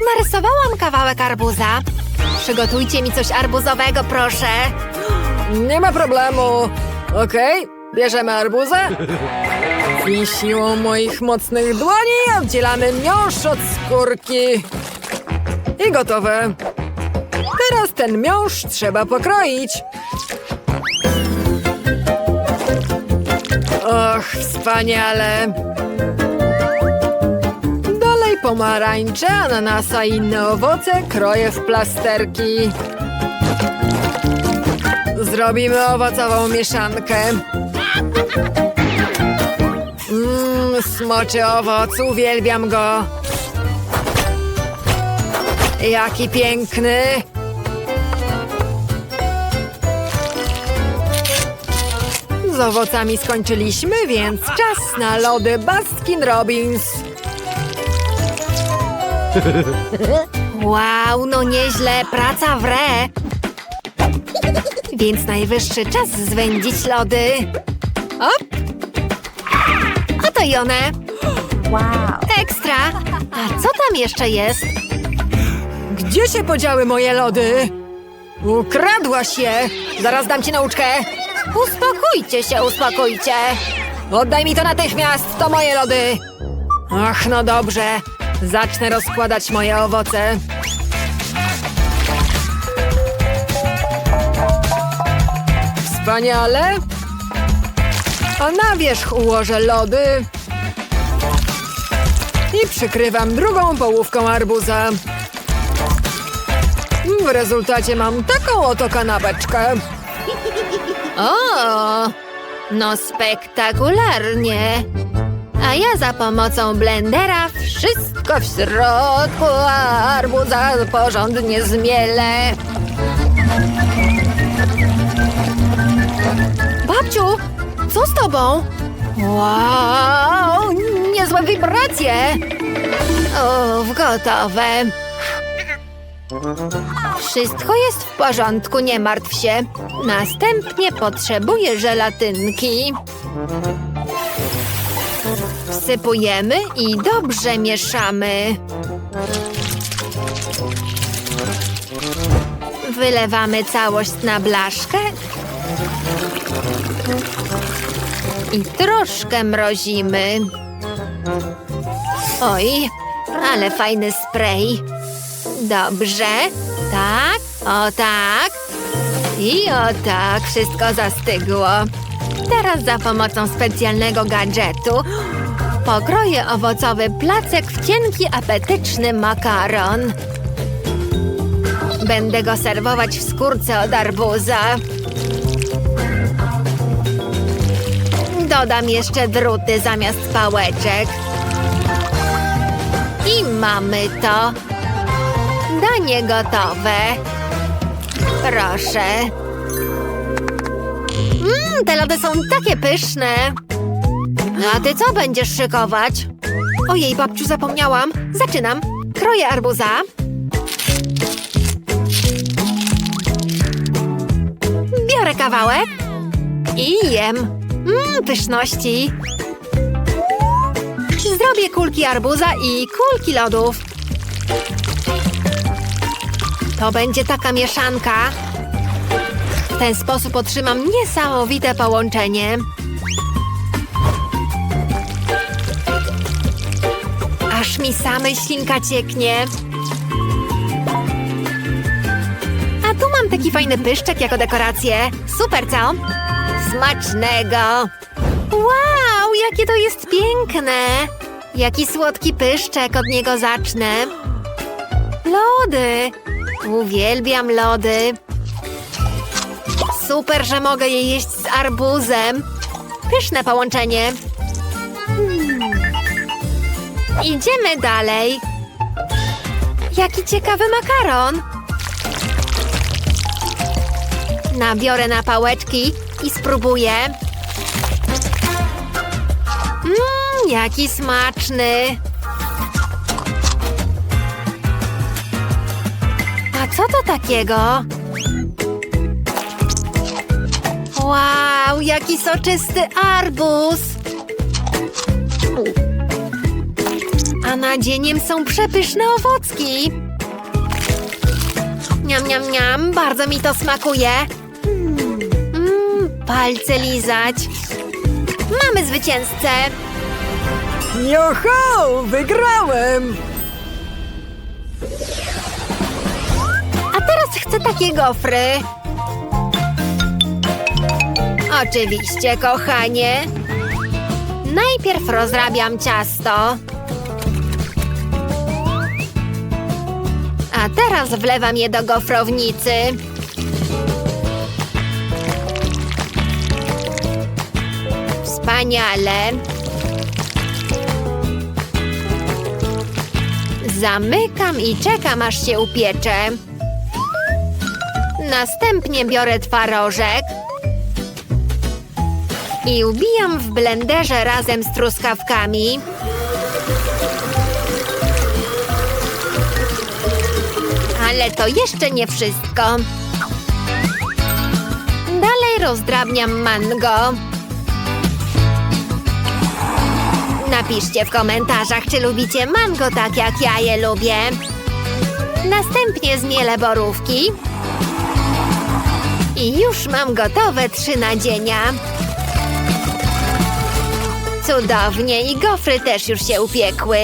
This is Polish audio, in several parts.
Narysowałam kawałek arbuza. Przygotujcie mi coś arbuzowego, proszę. Nie ma problemu. Okej, bierzemy arbuzę. I siłą moich mocnych dłoni oddzielamy miąższ od skórki. I gotowe. Teraz ten miąższ trzeba pokroić. Och, wspaniale. Pomarańcze, ananasa i inne owoce kroję w plasterki. Zrobimy owocową mieszankę. Mmm, smoczy owoc, uwielbiam go. Jaki piękny. Z owocami skończyliśmy, więc czas na lody Baskin Robbins. Wow, no nieźle, praca w re. Więc najwyższy czas zwędzić lody. Op! Oto i one. Wow. Ekstra. A co tam jeszcze jest? Gdzie się podziały moje lody? Ukradłaś je! Zaraz dam ci nauczkę! Uspokójcie się, uspokójcie. Oddaj mi to natychmiast! To moje lody! Ach, no dobrze. Zacznę rozkładać moje owoce. Wspaniale! A na wierzch ułożę lody. I przykrywam drugą połówką arbuza. W rezultacie mam taką oto kanapeczkę. O, no spektakularnie. Ja za pomocą blendera wszystko w środku arbuza porządnie zmielę. Babciu, co z tobą? Wow, niezłe wibracje. O, gotowe. Wszystko jest w porządku, nie martw się. Następnie potrzebuję żelatynki. Wsypujemy i dobrze mieszamy. Wylewamy całość na blaszkę i troszkę mrozimy. Oj, ale fajny spray. Dobrze. Tak, o tak. I o tak, wszystko zastygło. Teraz za pomocą specjalnego gadżetu pokroję owocowy placek w cienki, apetyczny makaron. Będę go serwować w skórce od arbuza. Dodam jeszcze druty zamiast pałeczek. I mamy to. Danie gotowe. Proszę. Mmm, te lody są takie pyszne. A ty co będziesz szykować? Ojej, babciu, zapomniałam. Zaczynam. Kroję arbuza. Biorę kawałek i jem. Mmm, pyszności. Zrobię kulki arbuza i kulki lodów. To będzie taka mieszanka. W ten sposób otrzymam niesamowite połączenie. Aż mi samej ślinka cieknie. A tu mam taki fajny pyszczek jako dekorację. Super, co? Smacznego! Wow, jakie to jest piękne! Jaki słodki pyszczek, od niego zacznę. Lody! Uwielbiam lody. Super, że mogę je jeść z arbuzem. Pyszne połączenie. Idziemy dalej. Jaki ciekawy makaron. Nabiorę na pałeczki i spróbuję. Mmm, jaki smaczny. A co to takiego? Wow, jaki soczysty arbuz! A nadzieniem są przepyszne owocki. Niam, niam, niam, bardzo mi to smakuje. Mmm, palce lizać. Mamy zwycięzcę. Joho, wygrałem! A teraz chcę takie gofry. Oczywiście, kochanie. Najpierw rozrabiam ciasto. A teraz wlewam je do gofrownicy. Wspaniale. Zamykam i czekam, aż się upiecze. Następnie biorę twarożek i ubijam w blenderze razem z truskawkami. Ale to jeszcze nie wszystko. Dalej rozdrabniam mango. Napiszcie w komentarzach, czy lubicie mango tak jak ja je lubię. Następnie zmielę borówki. I już mam gotowe trzy nadzienia. Cudownie i gofry też już się upiekły.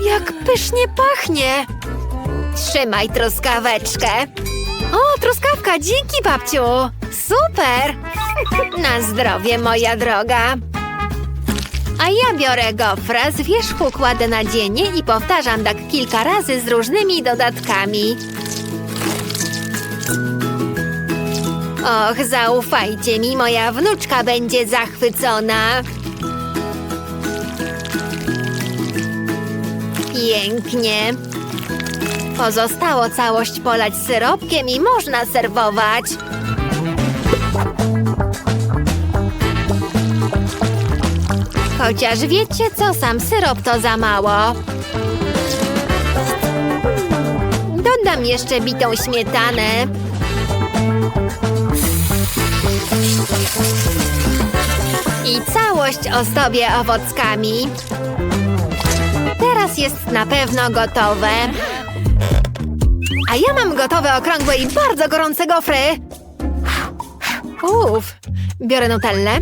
Jak pysznie pachnie! Trzymaj truskaweczkę. O, truskawka, dzięki babciu! Super! Na zdrowie, moja droga. A ja biorę gofra, z wierzchu kładę nadzienie i powtarzam tak kilka razy z różnymi dodatkami. Och, zaufajcie mi, moja wnuczka będzie zachwycona. Pięknie. Pozostało całość polać syropkiem i można serwować. Chociaż wiecie co, sam syrop to za mało. Dodam jeszcze bitą śmietanę. I całość ozdobię owockami. Teraz jest na pewno gotowe. A ja mam gotowe okrągłe i bardzo gorące gofry. Uff, biorę nutellę.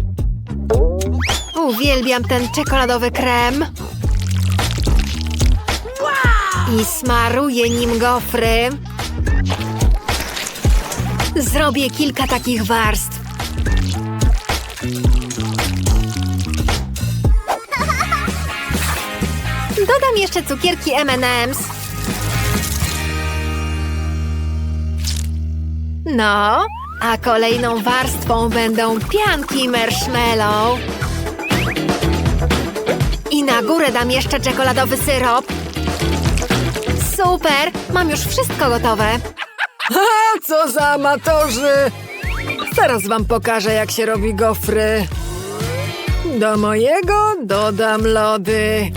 Uwielbiam ten czekoladowy krem. I smaruję nim gofry. Zrobię kilka takich warstw. Dodam jeszcze cukierki M&M's. No, a kolejną warstwą będą pianki marshmallow. I na górę dam jeszcze czekoladowy syrop. Super! Mam już wszystko gotowe. A co za amatorzy! Teraz wam pokażę, jak się robi gofry. Do mojego dodam lody.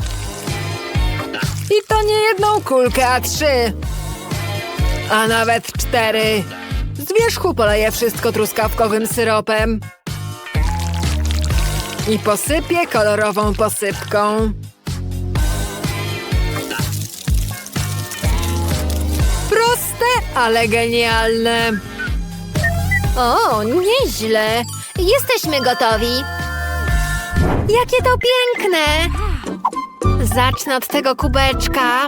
I to nie jedną kulkę, a trzy. A nawet cztery. Z wierzchu poleję wszystko truskawkowym syropem. I posypię kolorową posypką. Proste, ale genialne. O, nieźle. Jesteśmy gotowi. Jakie to piękne! Zacznę od tego kubeczka.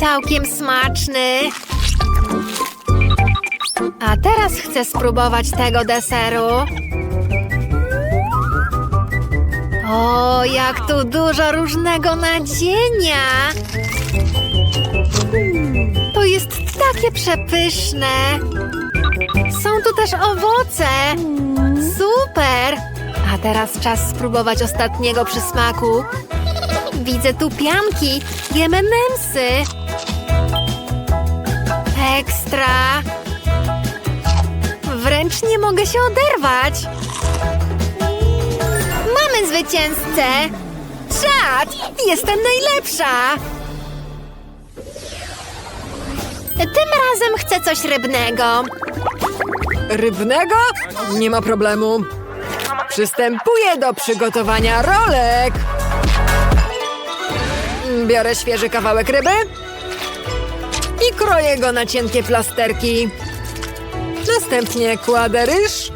Całkiem smaczny. A teraz chcę spróbować tego deseru. O, jak tu dużo różnego nadzienia! To jest takie przepyszne. Są tu też owoce. Super. A teraz czas spróbować ostatniego przysmaku. Widzę tu pianki i M&M'sy. Ekstra. Wręcz nie mogę się oderwać. Mamy zwycięzcę. Czad, jestem najlepsza. Tym razem chcę coś rybnego. Rybnego? Nie ma problemu. Przystępuję do przygotowania rolek. Biorę świeży kawałek ryby i kroję go na cienkie plasterki. Następnie kładę ryż,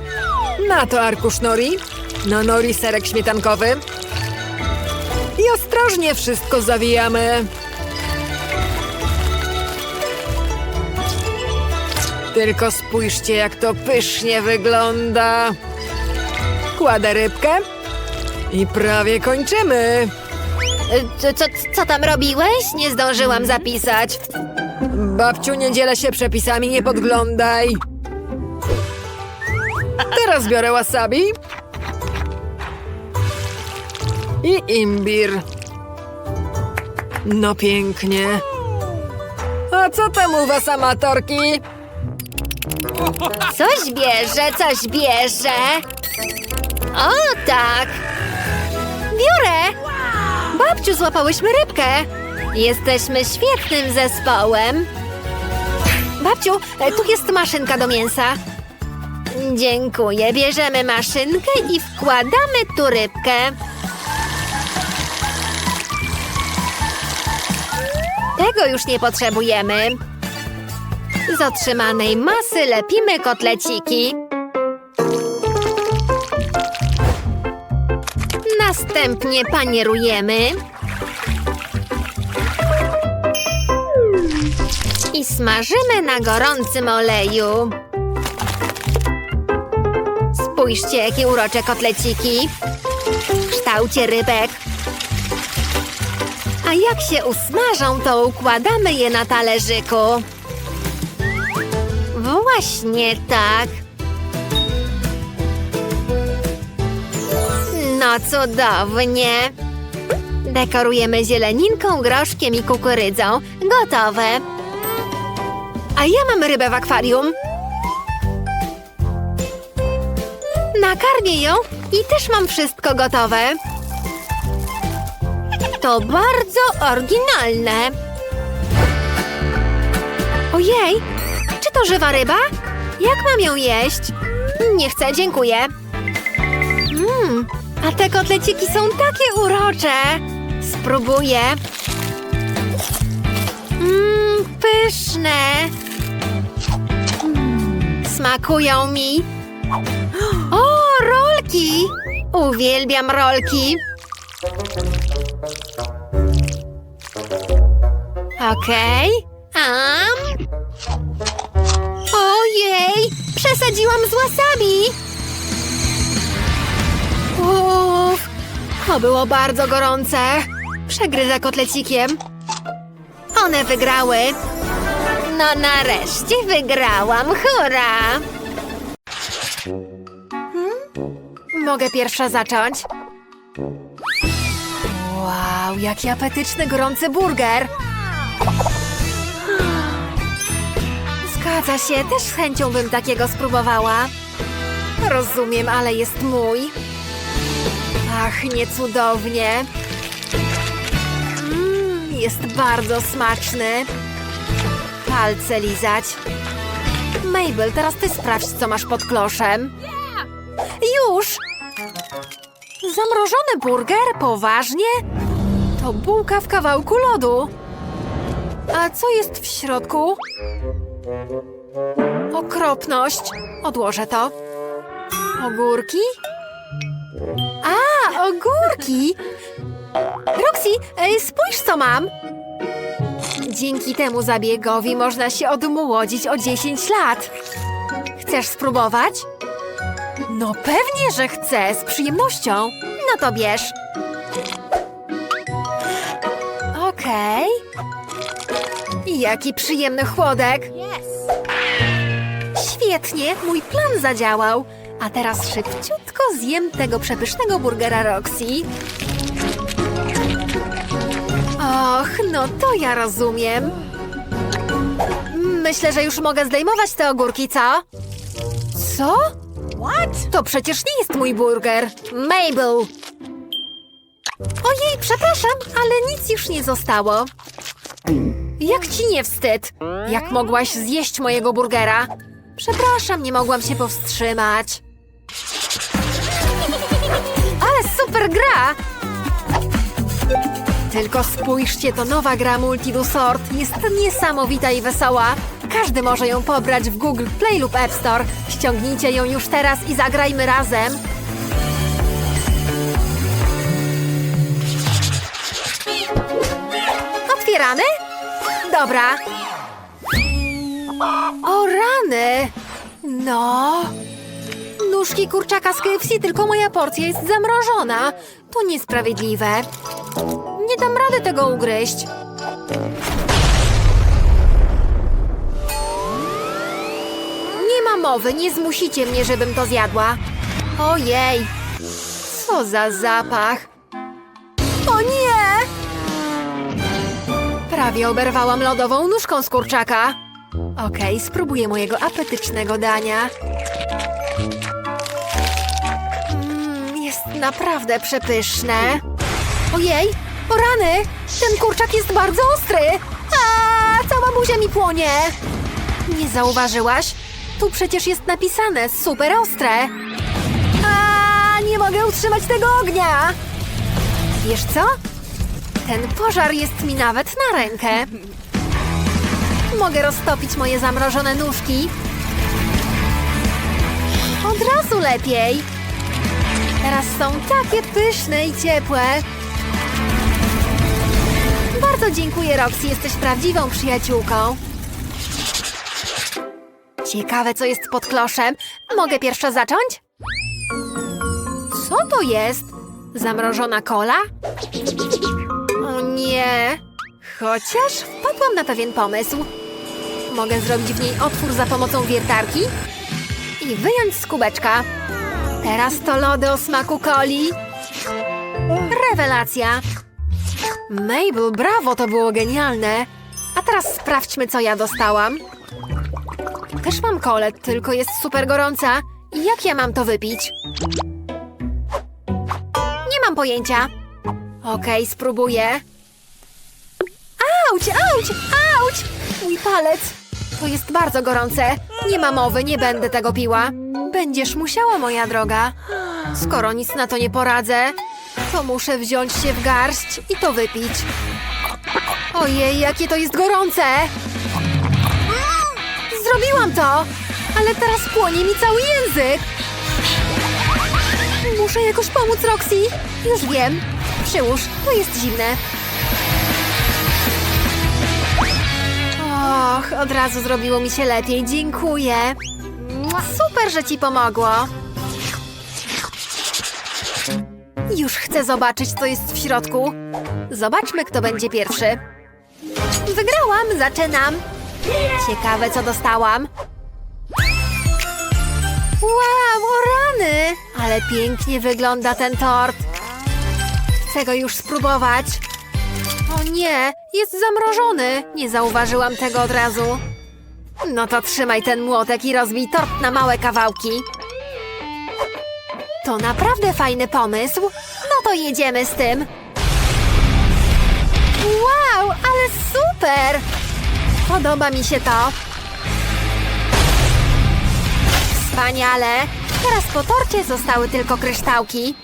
na to arkusz nori, na nori serek śmietankowy i ostrożnie wszystko zawijamy. Tylko spójrzcie, jak to pysznie wygląda. Kładę rybkę i prawie kończymy. Y, Co, co, co tam robiłeś? Nie zdążyłam zapisać. Babciu, nie dzielę się przepisami, nie podglądaj. Teraz biorę wasabi. I imbir. No pięknie. A co tam u was, amatorki? Coś bierze, coś bierze. O, tak. Biorę. Babciu, złapałyśmy rybkę. Jesteśmy świetnym zespołem. Babciu, e, tu jest maszynka do mięsa. Dziękuję. Bierzemy maszynkę i wkładamy tu rybkę. Tego już nie potrzebujemy. Z otrzymanej masy lepimy kotleciki. Następnie panierujemy. Smażymy na gorącym oleju. Spójrzcie, jakie urocze kotleciki. W kształcie rybek. A jak się usmażą, to układamy je na talerzyku. Właśnie tak. No cudownie. Dekorujemy zieleninką, groszkiem i kukurydzą. Gotowe. A ja mam rybę w akwarium. Nakarmię ją i też mam wszystko gotowe. To bardzo oryginalne. Ojej, czy to żywa ryba? Jak mam ją jeść? Nie chcę, dziękuję. Mmm, a te kotleciki są takie urocze. Spróbuję. Mmm, pyszne. Smakują mi. O, rolki! Uwielbiam rolki. Okej. Am. Ojej! Przesadziłam z wasabi! Uff, to było bardzo gorące. Przegryzę kotlecikiem. One wygrały. No nareszcie wygrałam, hurra! Hmm? Mogę pierwsza zacząć? Wow, jaki apetyczny, gorący burger! Zgadza się, też z chęcią bym takiego spróbowała. Rozumiem, ale jest mój. Pachnie cudownie. Mm, jest bardzo smaczny. Palce lizać. Mabel, teraz ty sprawdź, co masz pod kloszem. Już! Zamrożony burger? Poważnie? To bułka w kawałku lodu. A co jest w środku? Okropność. Odłożę to. Ogórki? A, ogórki! Roxy, ej, spójrz co mam! Dzięki temu zabiegowi można się odmłodzić o 10 lat. Chcesz spróbować? No pewnie, że chcę, z przyjemnością. No to bierz. Okej. Jaki przyjemny chłodek. Świetnie, mój plan zadziałał. A teraz szybciutko zjem tego przepysznego burgera Roxy. Och, no to ja rozumiem. Myślę, że już mogę zdejmować te ogórki, co? Co? What? To przecież nie jest mój burger. Mabel! Ojej, przepraszam, ale nic już nie zostało. Jak ci nie wstyd? Jak mogłaś zjeść mojego burgera? Przepraszam, nie mogłam się powstrzymać. super gra! Tylko spójrzcie, to nowa gra Multidu Sort. Jest niesamowita i wesoła. Każdy może ją pobrać w Google Play lub App Store. Ściągnijcie ją już teraz i zagrajmy razem. Otwieramy? Dobra. O rany! No. Nóżki kurczaka z KFC, tylko moja porcja jest zamrożona. To niesprawiedliwe. Nie dam rady tego ugryźć. Nie ma mowy, nie zmusicie mnie, żebym to zjadła. Ojej, co za zapach. O nie! Prawie oberwałam lodową nóżką z kurczaka. Okej, spróbuję mojego apetycznego dania. Mm, jest naprawdę przepyszne. Ojej, o rany! Ten kurczak jest bardzo ostry! A, cała buzia mi płonie! Nie zauważyłaś? Tu przecież jest napisane super ostre. A, nie mogę utrzymać tego ognia! Wiesz co? Ten pożar jest mi nawet na rękę. Mogę roztopić moje zamrożone nóżki. Od razu lepiej. Teraz są takie pyszne i ciepłe. Bardzo dziękuję, Roxy. Jesteś prawdziwą przyjaciółką. Ciekawe, co jest pod kloszem. Mogę pierwsza zacząć? Co to jest? Zamrożona kola? O nie! Chociaż wpadłam na pewien pomysł. Mogę zrobić w niej otwór za pomocą wiertarki i wyjąć z kubeczka. Teraz to lody o smaku coli. Rewelacja! Mabel, brawo, to było genialne. A teraz sprawdźmy, co ja dostałam. Też mam kolę, tylko jest super gorąca. Jak ja mam to wypić? Nie mam pojęcia. Okej, spróbuję. Auć, auć, auć! Mój palec. To jest bardzo gorące. Nie ma mowy, nie będę tego piła. Będziesz musiała, moja droga. Skoro nic na to nie poradzę, to muszę wziąć się w garść i to wypić. Ojej, jakie to jest gorące! Zrobiłam to! Ale teraz płonie mi cały język! Muszę jakoś pomóc Roxy. Już wiem. Przyłóż, to jest zimne. Och, od razu zrobiło mi się lepiej. Dziękuję. Super, że ci pomogło. Już chcę zobaczyć, co jest w środku. Zobaczmy, kto będzie pierwszy. Wygrałam, zaczynam. Ciekawe, co dostałam. Wow, o rany! Ale pięknie wygląda ten tort. Chcę go już spróbować. O nie, jest zamrożony. Nie zauważyłam tego od razu. No to trzymaj ten młotek i rozbij tort na małe kawałki. To naprawdę fajny pomysł. No to jedziemy z tym. Wow, ale super! Podoba mi się to. Wspaniale! Teraz po torcie zostały tylko kryształki.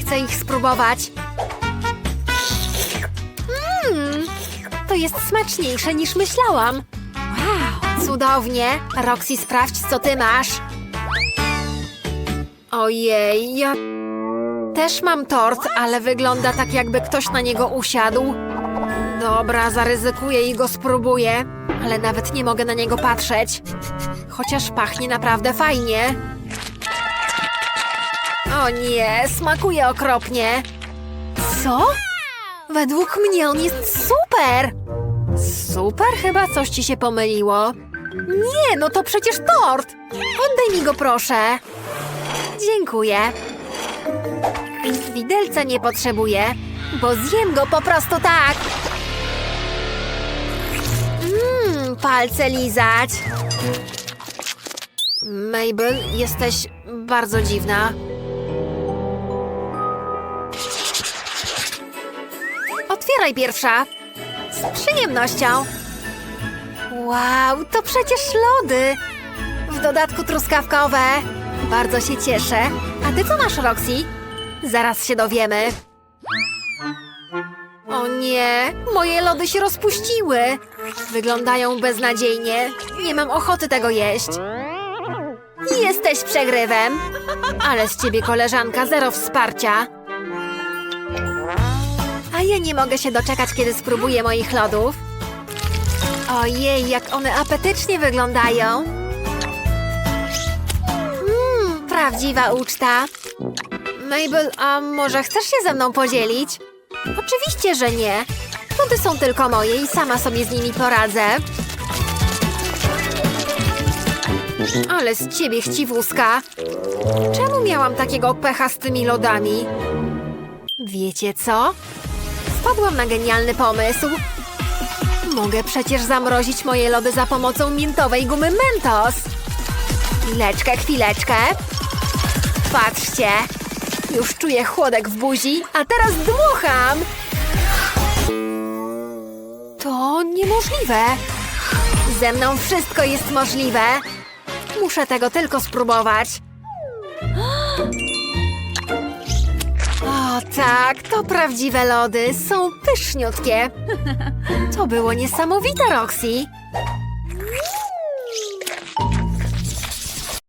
Chcę ich spróbować. Mmm, to jest smaczniejsze niż myślałam. Wow, cudownie. Roxy, sprawdź, co ty masz. Ojej, ja też mam tort, ale wygląda tak, jakby ktoś na niego usiadł. Dobra, zaryzykuję i go spróbuję, ale nawet nie mogę na niego patrzeć. Chociaż pachnie naprawdę fajnie. O nie, smakuje okropnie. Co? Według mnie on jest super! Super? Chyba coś ci się pomyliło. Nie, no to przecież tort! Oddaj mi go, proszę. Dziękuję. Widelca nie potrzebuję, bo zjem go po prostu tak. Mmm, palce lizać. Mabel, jesteś bardzo dziwna. Otwieraj pierwsza. Z przyjemnością. Wow, to przecież lody. W dodatku truskawkowe. Bardzo się cieszę. A ty co masz, Roxy? Zaraz się dowiemy. O nie, moje lody się rozpuściły. Wyglądają beznadziejnie. Nie mam ochoty tego jeść. Jesteś przegrywem. Ale z ciebie, koleżanka, zero wsparcia. A ja nie mogę się doczekać, kiedy spróbuję moich lodów. Ojej, jak one apetycznie wyglądają. Prawdziwa uczta. Mabel, a może chcesz się ze mną podzielić? Oczywiście, że nie. Lody są tylko moje i sama sobie z nimi poradzę. Ale z ciebie chciwuska. Czemu miałam takiego pecha z tymi lodami? Wiecie co? Wpadłam na genialny pomysł. Mogę przecież zamrozić moje lody za pomocą miętowej gumy Mentos. Chwileczkę, chwileczkę. Patrzcie. Już czuję chłodek w buzi, a teraz dmucham. To niemożliwe. Ze mną wszystko jest możliwe. Muszę tego tylko spróbować. O tak, to prawdziwe lody. Są pyszniutkie. To było niesamowite, Roxy.